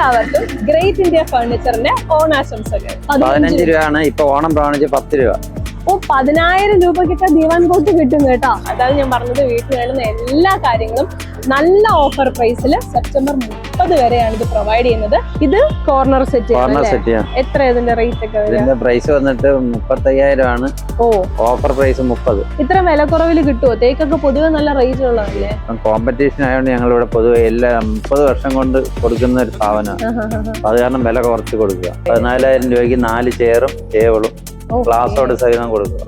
എല്ലാവർക്കും great India ഫർണിച്ചറിന്റെ ഓണാശംസകൾ. പതിനഞ്ച് രൂപയാണ് ഇപ്പൊ ഓണം പ്രമാണിച്ച് പത്ത് രൂപ. ഓ പതിനായിരം രൂപയ്ക്കൊക്കെ ദിവാൻ കോട്ട് കിട്ടും കേട്ടോ. അതാണ് ഞാൻ പറഞ്ഞത് വീട്ടിൽ വേണ്ടുന്ന എല്ലാ കാര്യങ്ങളും നല്ല ഓഫർ പ്രൈസിൽ സെപ്റ്റംബർ മുപ്പത് വരെയാണ് ഇത് പ്രൊവൈഡ് ചെയ്യുന്നത്. ഇത് കോർണർ സെറ്റ് കോർണർ സെറ്റ് എത്ര ഇതിന്റെ റേറ്റ് ഒക്കെ ഇതിന്റെ പ്രൈസ് വന്നിട്ട് മുപ്പത്തയ്യായിരം ആണ്. ഓ. ഓഫർ പ്രൈസ് മുപ്പത്. ഇത്ര വില കുറവിൽ കിട്ടുമോ തേക്കൊക്കെ പൊതുവെ നല്ല റേറ്റ് ഉള്ളതല്ലേ? കോമ്പറ്റീഷൻ ആയതുകൊണ്ട് ഞങ്ങൾ ഇവിടെ പൊതുവെ എല്ലാ മുപ്പത് വർഷം കൊണ്ട് കൊടുക്കുന്ന ഒരു സ്ഥാപനമാണ് അപ്പൊ അത് കാരണം വില കുറച്ച് കൊടുക്കുക. പതിനാലായിരം രൂപയ്ക്ക് നാല് ചെയറും ടേബിളും ഗ്ലാസോട് സഹിതം കൊടുക്കും.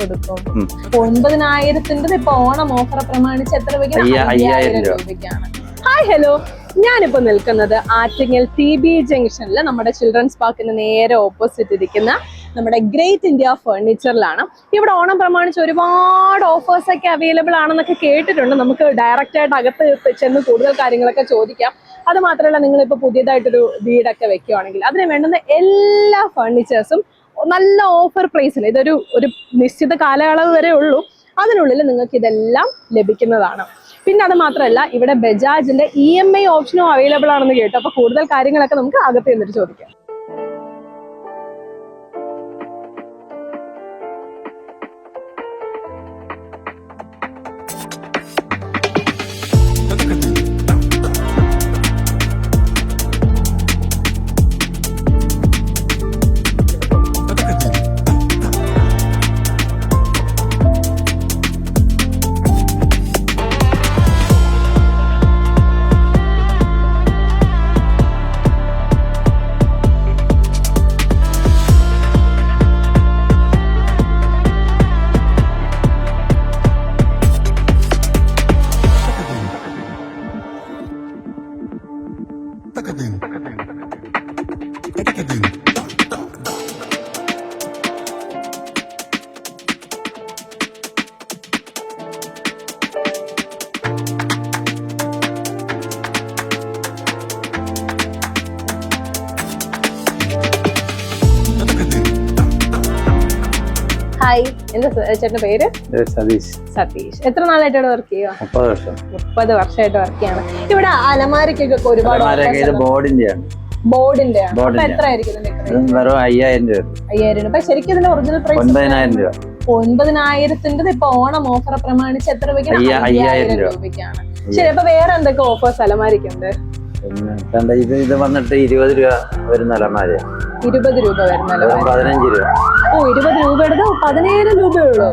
ഉം. ഒൻപതിനായിരത്തിന്റെ ഇപ്പൊ ഓണം ഓഫർ പ്രമാണിച്ച് എത്ര രൂപയ്ക്ക്? അയ്യായിരം രൂപ. രൂപയ്ക്കാണ്. Hi hello. ഞാനിപ്പോ നിൽക്കുന്നത് ആറ്റിങ്ങൽ ടി ബി ജംഗ്ഷനിൽ നമ്മുടെ ചിൽഡ്രൻസ് പാർക്കിന് നേരെ ഓപ്പോസിറ്റ് ഇരിക്കുന്ന നമ്മുടെ ഗ്രേറ്റ് ഇന്ത്യ ഫർണിച്ചറിലാണ് ഇവിടെ ഓണം പ്രമാണിച്ച് ഒരുപാട് ഓഫേഴ്സ് ഒക്കെ അവൈലബിൾ ആണെന്നൊക്കെ കേട്ടിട്ടുണ്ട്. നമുക്ക് ഡയറക്റ്റ് ആയിട്ട് അകത്ത് ചെന്ന് കൂടുതൽ കാര്യങ്ങളൊക്കെ ചോദിക്കാം. അത് മാത്രമല്ല നിങ്ങളിപ്പോൾ പുതിയതായിട്ടൊരു വീടൊക്കെ വെക്കുകയാണെങ്കിൽ അതിന് വേണ്ടുന്ന എല്ലാ ഫർണിച്ചേഴ്സും നല്ല ഓഫർ പ്രൈസിൽ ഇതൊരു ഒരു നിശ്ചിത കാലയളവ് വരെ ഉള്ളൂ. അതിനുള്ളിൽ നിങ്ങൾക്ക് ഇതെല്ലാം ലഭിക്കുന്നതാണ്. പിന്നെ അത് മാത്രമല്ല ഇവിടെ ബജാജിന്റെ ഇ എം ഐ ഓപ്ഷനും അവൈലബിൾ ആണെന്ന് കേട്ടു. അപ്പൊ കൂടുതൽ കാര്യങ്ങളൊക്കെ നമുക്ക് അകത്ത് എന്നിട്ട് ചോദിക്കാം. Takadin. എന്താ ചേട്ടന്റെ പേര്? സതീഷ്. സതീഷ്. എത്ര നാളായിട്ട് ഇവിടെ വർക്ക് ചെയ്യുക? മുപ്പത് വർഷം. മുപ്പത് വർഷമായിട്ട് വർക്ക് ചെയ്യാണ്. ഇവിടെ അലമാരക്കൊക്കെ ഒരുപാട് ബോർഡിന്റെ ആണ് ബോർഡിന്റെ വെറും അയ്യായിരം രൂപ അയ്യായിരം രൂപ. ശരിക്കും ഇതിന്റെ ഒറിജിനൽ പ്രൈസ് ഒൻപതിനായിരം രൂപ. ഒൻപതിനായിരത്തിന്റെ ഇപ്പൊ ഓണം ഓഫർ പ്രമാണിച്ച് എത്ര രൂപയ്ക്ക് അയ്യ- അയ്യായിരം രൂപ. രൂപയ്ക്കാണ്. ശരി അപ്പൊ വേറെ എന്തൊക്കെ ഓഫേഴ്സ് അലമാരിക്കുണ്ട് പിന്നെ കണ്ട ഇത് ഇത് വന്നിട്ട് ഇരുപത് രൂപ വരുന്ന അലമാര ഇരുപത് രൂപ വരുന്ന പതിനഞ്ച് രൂപ. ഓ ഇരുപത് രൂപ എടുത്ത് പതിനായിരം രൂപയുള്ളൂ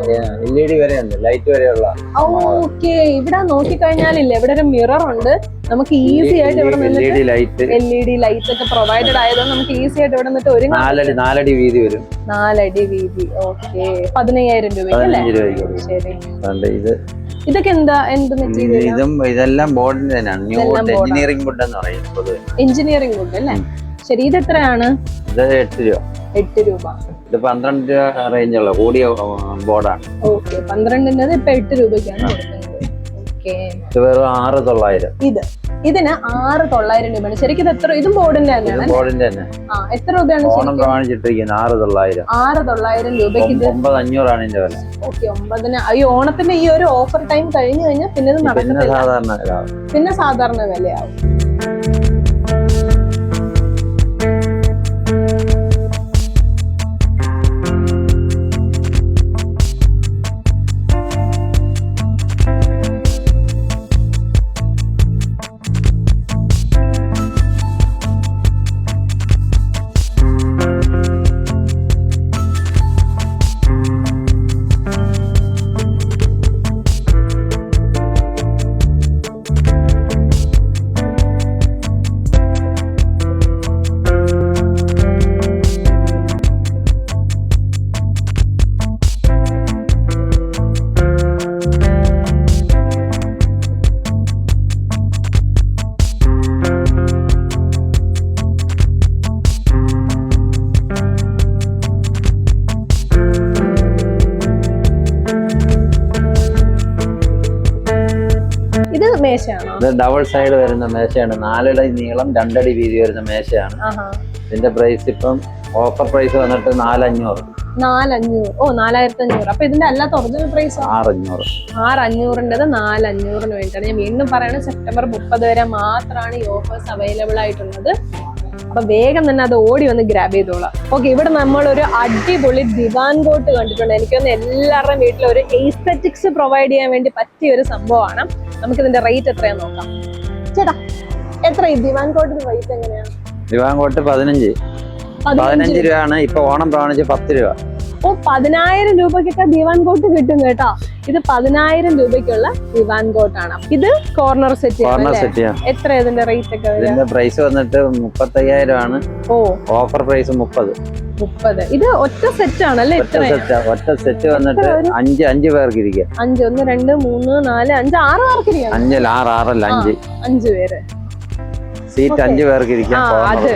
എൽ ഇ ഡി വരെയുണ്ട് ലൈറ്റ് വരെയുള്ള ഓക്കെ ഇവിടെ നോക്കിക്കഴിഞ്ഞാലില്ല ഇവിടെ ഒരു മിറർ ഉണ്ട്. നമുക്ക് ഈസി ആയിട്ട് ഇവിടെ എൽ ഇ നിന്നിട്ട് D light. L E D light ഒക്കെ പ്രൊവൈഡഡ് ആയതുകൊണ്ട് നമുക്ക് ഈസി ആയിട്ട് ഇവിടെ നിന്നിട്ട് ഒരു നാലടി നാലടി വീതി വരും. നാലടി വീതി. ഓക്കെ പതിനയ്യായിരം രൂപ ശരി. ഇത് ഇതൊക്കെ എന്താ എന്ത് മെറ്റീരിയൽ ഇതും ഇതെല്ലാം ബോർഡിന്റെ തന്നെയാണ്. ന്യൂ എഞ്ചിനീയറിംഗ് ബോർഡ് എന്ന് പറയും പൊതുവെ. എഞ്ചിനീയറിംഗ് ബോർഡ് അല്ലേ? ശരി ഇത് എത്രയാണ്? ഇത് എട്ട് രൂപ. എട്ട് രൂപ. ഇത് പന്ത്രണ്ട് രൂപ റേഞ്ചുള്ള കൂടിയ ബോർഡാണ് ഓക്കെ പന്ത്രണ്ടിന്റെത് ഇപ്പൊ എട്ട് രൂപയ്ക്കാണ് കൊടുക്കുന്നത്. ഓക്കെ ഇത് വെറും ആറ് തൊള്ളായിരം. ഇത്. ഇതിന് ആറ് തൊള്ളായിരം രൂപയാണ്. ശരിക്കും ഇത് എത്ര ഇതും ബോർഡിന്റെ തന്നെയാണ്. ബോർഡിന്റെ തന്നെ. ആ എത്ര രൂപയാണ് ഓണം പ്രമാണിച്ചിട്ടിരിക്കുന്നത് ആറ് തൊള്ളായിരം. ആറ് തൊള്ളായിരം രൂപയ്ക്ക് ഇത് ഒമ്പത് അഞ്ഞൂറാണ് ഇതിന്റെ വില. ഓക്കെ ഒമ്പതിന് ഈ ഓണത്തിന്റെ ഈ ഒരു ഓഫർ ടൈം കഴിഞ്ഞു കഴിഞ്ഞാൽ പിന്നെ ഇത് നടക്കത്തില്ല. സാധാരണ. പിന്നെ സാധാരണ വിലയാവും. മേശയാണോ? ഇത് ഡബിൾ സൈഡ് വരുന്ന മേശയാണ്. നാലടി നീളം രണ്ടടി വീതി വരുന്ന മേശയാണ്. ഇതിന്റെ പ്രൈസ് ഇപ്പം ഓഫർ പ്രൈസ് വന്നിട്ട് നാലഞ്ഞൂറ്. നാലഞ്ഞൂറ്. ഓ നാലായിരത്തി അഞ്ഞൂറ് അപ്പൊ ഇതിന്റെ അല്ലാത്ത ഒറിജിനൽ പ്രൈസ് ആറഞ്ഞൂറ്. ആറഞ്ഞൂറിന്റെത് നാലഞ്ഞൂറിന് വേണ്ടിയിട്ടാണ്. ഞാൻ വീണ്ടും പറയുന്നത് സെപ്റ്റംബർ മുപ്പത് വരെ മാത്രമാണ് ഈ ഓഫേഴ്സ് അവൈലബിൾ ആയിട്ടുള്ളത്. അപ്പൊ വേഗം തന്നെ അത് ഓടി വന്ന് ഗ്രാബ് ചെയ്തോളാം. ഓക്കെ ഇവിടെ നമ്മൾ ഒരു അടിപൊളി ദിവാൻ കോട്ട് കണ്ടിട്ടുണ്ട്. എനിക്ക് തോന്നുന്നു എല്ലാവരുടെയും വീട്ടിൽ ഒരു എസ്തറ്റിക്സ് പ്രൊവൈഡ് ചെയ്യാൻ വേണ്ടി പറ്റിയ ഒരു സംഭവമാണ്. നമുക്ക് ഇതിന്റെ റേറ്റ് എത്രയാന്ന് നോക്കാം. ചേട്ടാ എത്ര ദിവാൻ കോട്ടിന് റേറ്റ് എങ്ങനെയാ? ദിവാൻ കോട്ട് പതിനഞ്ച് പതിനഞ്ച് രൂപയാണ്. ഇപ്പൊ ഓണം പ്രമാണിച്ച് പത്ത് രൂപ. ഓ പതിനായിരം രൂപക്കൊക്കെ ദിവാൻ കോട്ട് കിട്ടും. കേട്ടോ ഇത് പതിനായിരം രൂപയ്ക്കുള്ള ദിവാൻ കോട്ടാണ് ഇത് കോർണർ സെറ്റ് കോർണർ സെറ്റ് എത്ര ഇതിന്റെ റേറ്റ് ഒക്കെ ഇതിന്റെ പ്രൈസ് വന്നിട്ട് മുപ്പത്തയ്യായിരം ആണ്. ഓ. ഓഫർ പ്രൈസ് മുപ്പത്. മുപ്പത്. ഇത് ഒറ്റ സെറ്റ് ആണല്ലേ ഒറ്റ സെറ്റ് ഒറ്റ സെറ്റ് വന്നിട്ട് അഞ്ച് അഞ്ച് പേർക്ക് ഇരിക്കുക അഞ്ച് ഒന്ന് രണ്ട് മൂന്ന് നാല് അഞ്ച് ആറ് പേർക്ക് ഇരിക്കാം. അഞ്ചല്ല ആറ് ആറല്ല അഞ്ച്. അഞ്ച് പേര്. സീറ്റ് അഞ്ചു പേർക്ക് ഇരിക്കാം അത്.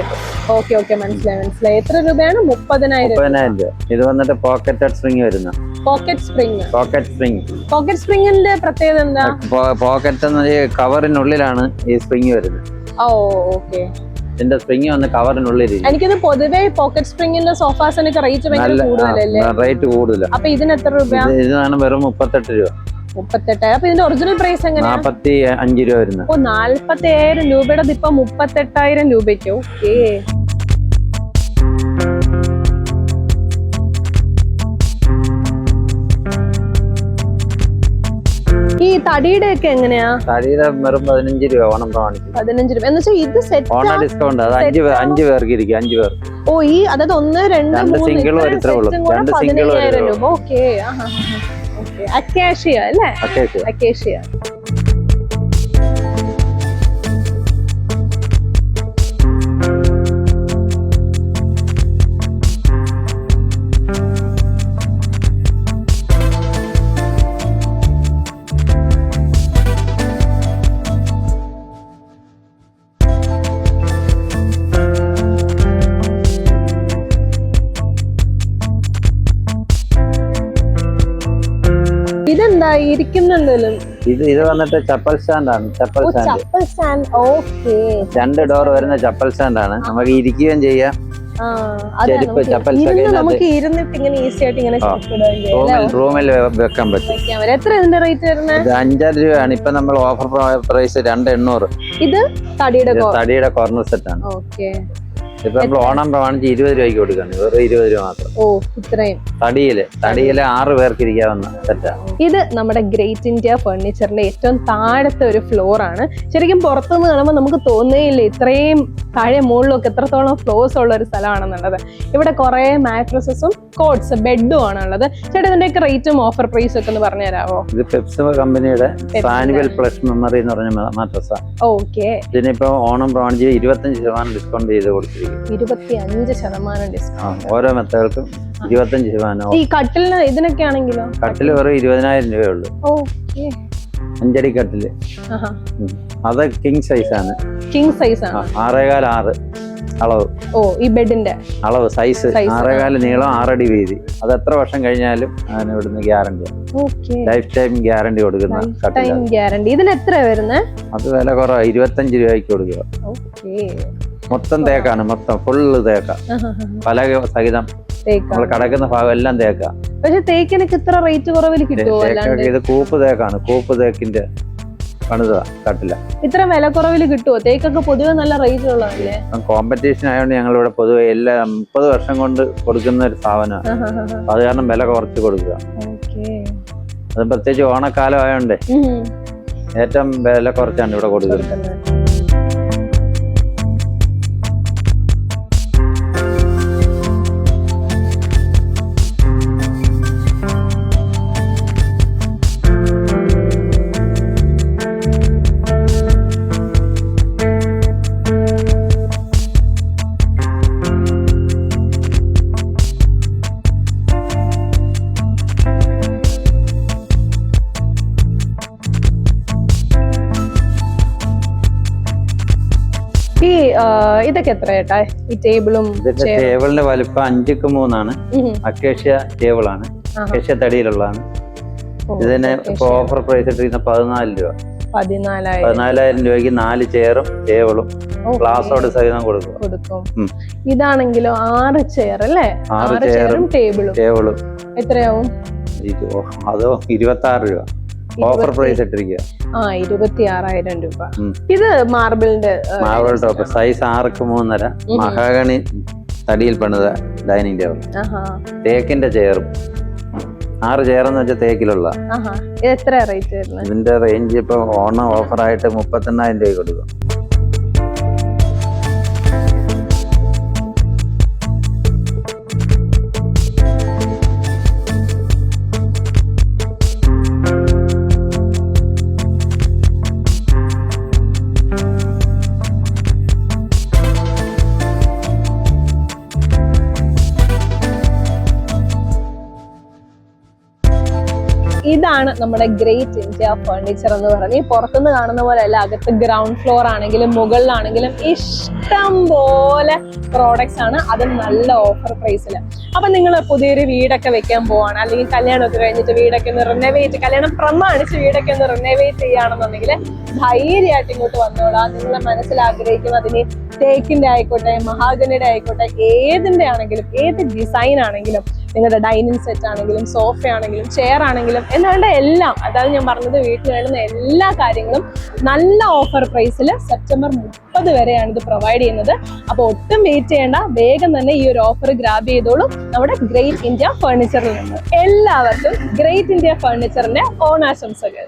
ഓക്കെ ഓക്കെ മനസ്സിലായി മനസ്സിലായി. എത്ര രൂപയാണ്? മുപ്പതിനായിരം മുപ്പതിനായിരം രൂപ. ഇത് വന്നിട്ട് പോക്കറ്റ് സ്പ്രിംഗ് വരുന്ന. Pocket spring pocket spring pocket സ്പ്രിംഗിന്റെ പ്രത്യേകത എന്താ? പോക്കറ്റ് എന്ന കവറിനുള്ളിലാണ് ഈ സ്പ്രിംഗ് വരുന്നത്. ഓ ഓക്കെ. ഇതിന്റെ സ്പ്രിംഗ് വന്ന് കവറിനുള്ളിൽ എനിക്കിത് പൊതുവേ പോക്കറ്റ് സ്പ്രിംഗിന്റെ സോഫാസിനൊക്കെ റേറ്റ് ഭയങ്കര കൂടുതലല്ലേ? റേറ്റ് കൂടുതലാണ് അപ്പൊ ഇതിന് എത്ര രൂപ ഇതിനാണ് വെറും മുപ്പത്തെട്ട് രൂപ. മുപ്പത്തെട്ട്. അപ്പൊ ഇതിന്റെ ഒറിജിനൽ പ്രൈസ് എങ്ങനെയാ? നാപ്പത്തി അഞ്ച് രൂപ വരുന്നത് ഓ നാല്പത്തി അയ്യായിരം രൂപയുടെ ഇപ്പൊ മുപ്പത്തെട്ടായിരം രൂപയ്ക്ക്. ഓക്കേ. ഈ തടിയുടെ ഒക്കെ എങ്ങനെയാ? തടിയുടെ വെറും പതിനഞ്ച് രൂപ ഓണം പ്രമാണിച്ച്. പതിനഞ്ച് രൂപ. എന്ന് വെച്ചാൽ ഇത് സെറ്റ് ഓണം ഡിസ്കൗണ്ട് അത് അഞ്ച് അഞ്ച് പേർക്ക് ഇരിക്കും. അഞ്ച് പേർ ഓ ഈ അതായത് ഒന്ന് രണ്ട് സിംഗിൾ ഇത്രയും ഉള്ളൂ. രണ്ട് സിംഗിൾ രൂപ. ഓക്കെ. അക്കേഷ്യ അല്ലേ? അക്കേഷ്യ. ഇതെന്താ ഇരിക്കുന്നെന്തേലും ഇത് ഇത് വന്നിട്ട് ചപ്പൽ സ്റ്റാൻഡ് ആണ് chappal stand chappal stand okay. രണ്ട് ഡോർ വരുന്ന ചപ്പൽ സ്റ്റാൻഡ് ആണ്. നമുക്ക് ഇരിക്കുകയും ചെയ്യാം. ചെരുപ്പ്, ചപ്പൽ നമുക്ക് ഇരുന്നിട്ട് ഇങ്ങനെ ഈസി ആയിട്ട് ഇങ്ങനെ? റൂമിൽ വെക്കാൻ പറ്റും. എത്ര ഇതിന്റെ റേറ്റ് വരുന്നത് ഇത് അഞ്ചര രൂപയാണ്. ഇപ്പൊ നമ്മൾ ഓഫർ പ്രൈസ് രണ്ട് എണ്ണൂറ്. ഇത് തടിയുടെ ഇത് തടിയുടെ കോർണർ സെറ്റ് ആണ്. ഓക്കെ. ഇപ്പൊ നമ്മൾ ഓണം പ്രമാണിച്ച് ഇരുപത് രൂപയ്ക്ക് കൊടുക്കാണ്. വെറും ഇരുപത് രൂപ മാത്രം. ഓ ഇത്രയും. തടിയിൽ തടിയിൽ ആറ് പേർക്ക് ഇരിക്കാവുന്ന സെറ്റാണ് ഇത് നമ്മുടെ ഗ്രേറ്റ് ഇന്ത്യ ഫർണിച്ചറിന്റെ ഏറ്റവും താഴത്തെ ഒരു ഫ്ലോർ ആണ്. ശരിക്കും പുറത്തുനിന്ന് കാണുമ്പോൾ നമുക്ക് തോന്നുകയില്ല ഇത്രയും താഴെ മുകളിലൊക്കെ എത്രത്തോളം ഫ്ലോസ് ഉള്ള ഒരു സ്ഥലമാണെന്നുള്ളത്. ഇവിടെ കുറെ മാട്രസസും കോട്ട്സ് ബെഡും ആണുള്ളത്. ചേട്ടാ ഇതിന്റെയൊക്കെ റേറ്റും ഓഫർ പ്രൈസും ഒക്കെ ഒന്ന് പറഞ്ഞു തരാമോ ഇത് പെപ്സോ കമ്പനിയുടെ സാനുവൽ പ്ലസ് മെമ്മറി എന്ന് പറഞ്ഞ മാട്രസാണ് ഓക്കെ ഇതിനിപ്പോ ഓണം പ്രമാണിച്ച് ഇരുപത്തഞ്ച് ശതമാനം ഡിസ്കൗണ്ട് ചെയ്ത് കൊടുത്തിരിക്കും ഇരുപത്തി അഞ്ച് ശതമാനം ഡിസ്കൗണ്ട് ഓരോ മെത്തകൾക്കും ഇരുപത്തഞ്ച് ശതമാനം ഈ കട്ടിലിന് ഇതിനൊക്കെ ആണെങ്കിലോ? കട്ടിൽ വെറും ഇരുപതിനായിരം രൂപയേ ഉള്ളൂ ഓക്കെ. അഞ്ചടി കട്ടിൽ. അത് കിങ് സൈസ് ആണ്. കിങ് സൈസ് ആണ്. ആറേകാൽ ആറ് അളവ്. ഓ ഈ ബെഡിന്റെ. അളവ് സൈസ്. ആറേകാൽ നീളം ആറടി വീതി. അത് എത്ര വർഷം കഴിഞ്ഞാലും ഇവിടുന്ന് ഗ്യാരണ്ടി ലൈഫ് ടൈം ഗ്യാരണ്ടി കൊടുക്കുന്ന ടൈം ഗ്യാരണ്ടി ഇതിന് എത്ര വരുന്നത് അത് വില കുറവാണ് ഇരുപത്തഞ്ച് രൂപയ്ക്ക് കൊടുക്കുക. ഓക്കെ. മൊത്തം തേക്കാണ് മൊത്തം ഫുള്ള് തേക്ക. പല സഹിതം. നമ്മൾ കടക്കുന്ന ഭാഗം എല്ലാം തേക്ക. പക്ഷെ തേക്കിനൊക്കെ ഇത്ര റേറ്റ് കുറവിൽ കിട്ടുമോ ഇത് കൂപ്പ് തേക്കാണ്. കൂപ്പ് തേക്കിന്റെ പണിതാ ഇത്ര വില കുറവിൽ കിട്ടുമോ തേക്കൊക്കെ പൊതുവെ നല്ല റേറ്റ് ഉള്ളതല്ലേ? കോമ്പറ്റീഷൻ ആയതുകൊണ്ട് ഞങ്ങൾ ഇവിടെ പൊതുവെ എല്ലാ മുപ്പത് വർഷം കൊണ്ട് കൊടുക്കുന്ന ഒരു സ്ഥാപനമാണ് അത് കാരണം വില കുറച്ച് കൊടുക്കുക. അത് പ്രത്യേകിച്ച് ഓണക്കാലം ആയതുകൊണ്ട് ഏറ്റവും വില കുറച്ചാണ് ഇവിടെ കൊടുക്കുന്നത്. ഇതൊക്കെ എത്ര ചേട്ടാ ഈ ടേബിളും ടേബിളിന്റെ വലിപ്പം അഞ്ചുക്ക് മൂന്നാണ്. അക്കേഷ്യ ടേബിൾ ആണ് അക്കേഷ്യ തടിയിലുള്ളതാണ്. ഇതിന് ഇപ്പൊ ഓഫർ പ്രൈസ് ഇട്ടിരിക്കുന്ന പതിനാല് രൂപ. പതിനാലായിരം. രൂപയ്ക്ക് നാല് ചെയറും ടേബിളും. ഗ്ലാസോട് സഹിതം കൊടുക്കും. ഇതാണെങ്കിലോ ആറ് ചെയർ അല്ലേ? ആറ് ചെയറും ടേബിളും. ടേബിളും. എത്രയാവും? അതോ ഇരുപത്തി ആറ് രൂപ. ഓഫർ പ്രൈസ് ഇട്ടിരിക്കുക ആ ഇരുപത്തി ആറായിരം രൂപ ഇത് മാർബിളിന്റെ മാർബിൾ ടോപ്പ് സൈസ് ആർക്ക് മൂന്നര? മഹാഗണി തടിയിൽ പണിത ഡൈനിങ് ടേബിൾ. തേക്കിന്റെ ചെയറും ആറ് ചെയർന്ന് വെച്ചാൽ തേക്കിലുള്ള. ഇതിന്റെ റേഞ്ച് ഇപ്പൊ ഓണം ഓഫറായിട്ട് മുപ്പത്തെണ്ണായിരം രൂപ കൊടുക്കും. ഇതാണ് നമ്മുടെ ഗ്രേറ്റ് ഇന്ത്യ ഫർണിച്ചർ എന്ന് പറഞ്ഞ് ഈ പുറത്തുനിന്ന് കാണുന്ന പോലെ അല്ല അകത്ത് ഗ്രൗണ്ട് ഫ്ലോർ ആണെങ്കിലും മുകളിലാണെങ്കിലും ഇഷ്ടം പോലെ പ്രോഡക്ട്സ് ആണ് അത് നല്ല ഓഫർ പ്രൈസിൽ അപ്പൊ നിങ്ങൾ പുതിയൊരു വീടൊക്കെ വെക്കാൻ പോവാണ് അല്ലെങ്കിൽ കല്യാണമൊക്കെ കഴിഞ്ഞിട്ട് വീടൊക്കെ ഒന്ന് റിനോവേറ്റ് കല്യാണം പ്രമാണിച്ച് വീടൊക്കെ ഒന്ന് റിനോവേറ്റ് ചെയ്യുകയാണെന്നുണ്ടെങ്കിൽ ധൈര്യമായിട്ട് ഇങ്ങോട്ട് വന്നോളാം. നിങ്ങളെ മനസ്സിൽ ആഗ്രഹിക്കുന്ന അതിന് തേക്കിന്റെ ആയിക്കോട്ടെ മഹാഗണിയുടെ ആയിക്കോട്ടെ ഏതിന്റെ ആണെങ്കിലും ഏത് ഡിസൈൻ ആണെങ്കിലും നിങ്ങളുടെ ഡൈനിങ് സെറ്റ് ആണെങ്കിലും സോഫ ആണെങ്കിലും ചെയർ ആണെങ്കിലും എന്നാണ്ട് എല്ലാം അതായത് ഞാൻ പറഞ്ഞത് വീട്ടിൽ വേണ്ടുന്ന എല്ലാ കാര്യങ്ങളും നല്ല ഓഫർ പ്രൈസിൽ സെപ്റ്റംബർ മുപ്പത് വരെയാണ് ഇത് പ്രൊവൈഡ് ചെയ്യുന്നത്. അപ്പോൾ ഒട്ടും വെയിറ്റ് ചെയ്യേണ്ട വേഗം തന്നെ ഈ ഒരു ഓഫർ ഗ്രാബ് ചെയ്തോളൂ നമ്മുടെ ഗ്രേറ്റ് ഇന്ത്യ ഫർണിച്ചറിൽ നിന്ന്. എല്ലാവർക്കും ഗ്രേറ്റ് ഇന്ത്യ ഫർണിച്ചറിന്റെ ഓണാശംസകൾ.